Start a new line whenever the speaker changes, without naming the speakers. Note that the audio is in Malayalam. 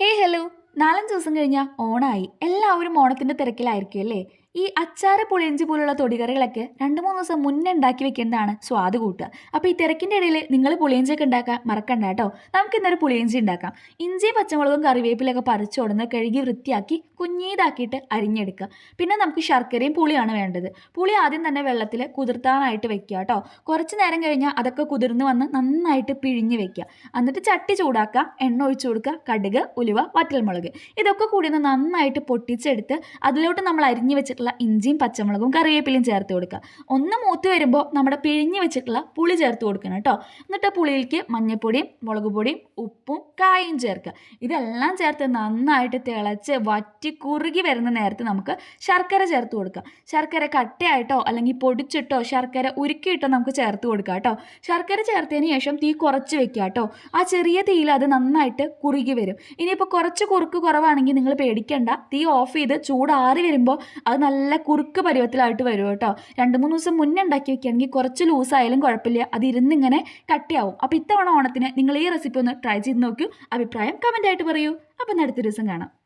ഹേ ഹലോ നാലഞ്ച് ദിവസം കഴിഞ്ഞാൽ ഓണായി. എല്ലാവരും ഓണത്തിന്റെ തിരക്കിലായിരിക്കും അല്ലേ? ഈ അച്ചാറ് പുളിയഞ്ചി പോലുള്ള തൊടികറികളൊക്കെ രണ്ട് മൂന്ന് ദിവസം മുന്നേ ഉണ്ടാക്കി വെക്കേണ്ടതാണ് സ്വാദ് കൂട്ടുക. അപ്പോൾ ഈ തിരക്കിന്റെ ഇടയിൽ നിങ്ങൾ പുളിയഞ്ചിയൊക്കെ ഉണ്ടാക്കാൻ മറക്കണ്ട കേട്ടോ. നമുക്ക് ഇന്നൊരു പുളിയഞ്ചി ഉണ്ടാക്കാം. ഇഞ്ചി പച്ചമുളകും കറിവേപ്പിലൊക്കെ പറിച്ചോടുന്ന് കഴുകി വൃത്തിയാക്കി കുഞ്ഞീതാക്കിയിട്ട് അരിഞ്ഞെടുക്കുക. പിന്നെ നമുക്ക് ശർക്കരയും പുളിയാണ് വേണ്ടത്. പുളി ആദ്യം തന്നെ വെള്ളത്തിൽ കുതിർത്താനായിട്ട് വെക്കുക കേട്ടോ. കുറച്ച് നേരം കഴിഞ്ഞാൽ അതൊക്കെ കുതിർന്ന് വന്ന് നന്നായിട്ട് പിഴിഞ്ഞ് വെക്കുക. എന്നിട്ട് ചട്ടി ചൂടാക്കുക എണ്ണ ഒഴിച്ചു കൊടുക്കുക കടുക് ഉലുവ വറ്റൽമുളക്. ഇതൊക്കെ കൂടി നന്നായിട്ട് പൊട്ടിച്ചെടുത്ത് അതിലോട്ട് നമ്മൾ അരിഞ്ഞ് വെച്ചിട്ടുള്ള ഇഞ്ചിയും പച്ചമുളകും കറിവേപ്പിലയും ചേർത്ത് കൊടുക്കുക. ഒന്ന് മൂത്ത് വരുമ്പോൾ നമ്മുടെ പിഴിഞ്ഞ് വെച്ചിട്ടുള്ള പുളി ചേർത്ത് കൊടുക്കണം കേട്ടോ. എന്നിട്ട് പുളിയിലേക്ക് മഞ്ഞൾപ്പൊടിയും മുളക് പൊടിയും ഉപ്പും കായും ചേർക്കുക. ഇതെല്ലാം ചേർത്ത് നന്നായിട്ട് തിളച്ച് വറ്റി കുറുകി വരുന്ന നേരത്ത് നമുക്ക് ശർക്കര ചേർത്ത് കൊടുക്കുക. ശർക്കര കട്ടയായിട്ടോ അല്ലെങ്കിൽ പൊടിച്ചിട്ടോ ശർക്കര ഉരുക്കിയിട്ടോ നമുക്ക് ചേർത്ത് കൊടുക്കാം കേട്ടോ. ശർക്കര ചേർത്തതിന് ശേഷം തീ കുറച്ച് വെക്കുക കേട്ടോ. ആ ചെറിയ തീയിൽ അത് നന്നായിട്ട് കുറുകി വരും. ഇനിയിപ്പോൾ കുറച്ച് കുറുക്ക് കുറവാണെങ്കിൽ നിങ്ങൾ പേടിക്കേണ്ട. തീ ഓഫ് ചെയ്ത് ചൂടാറി വരുമ്പോൾ അത് നല്ല കുറുക്ക് പരുവത്തിലായിട്ട് വരും കേട്ടോ. രണ്ട് മൂന്ന് ദിവസം മുന്നേ ഉണ്ടാക്കി വെക്കുകയാണെങ്കിൽ കുറച്ച് ലൂസായാലും കുഴപ്പമില്ല. അത് ഇരുന്നിങ്ങനെ കട്ടിയാവും. അപ്പോൾ ഇത്തവണ ഓണത്തിന് നിങ്ങൾ ഈ റെസിപ്പി ഒന്ന് ട്രൈ ചെയ്ത് നോക്കൂ. അഭിപ്രായം കമന്റായിട്ട് പറയൂ. അപ്പം അടുത്ത ദിവസം കാണാം.